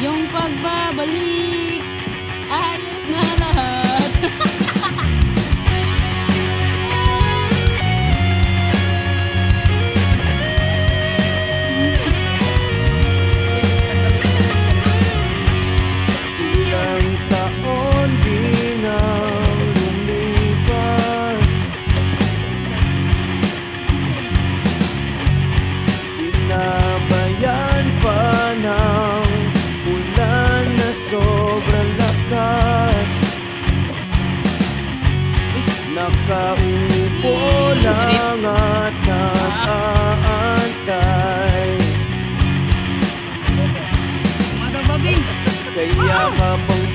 Yung pagbabalik, Nakaupo lang at nakaantay. Kaya ah! mapang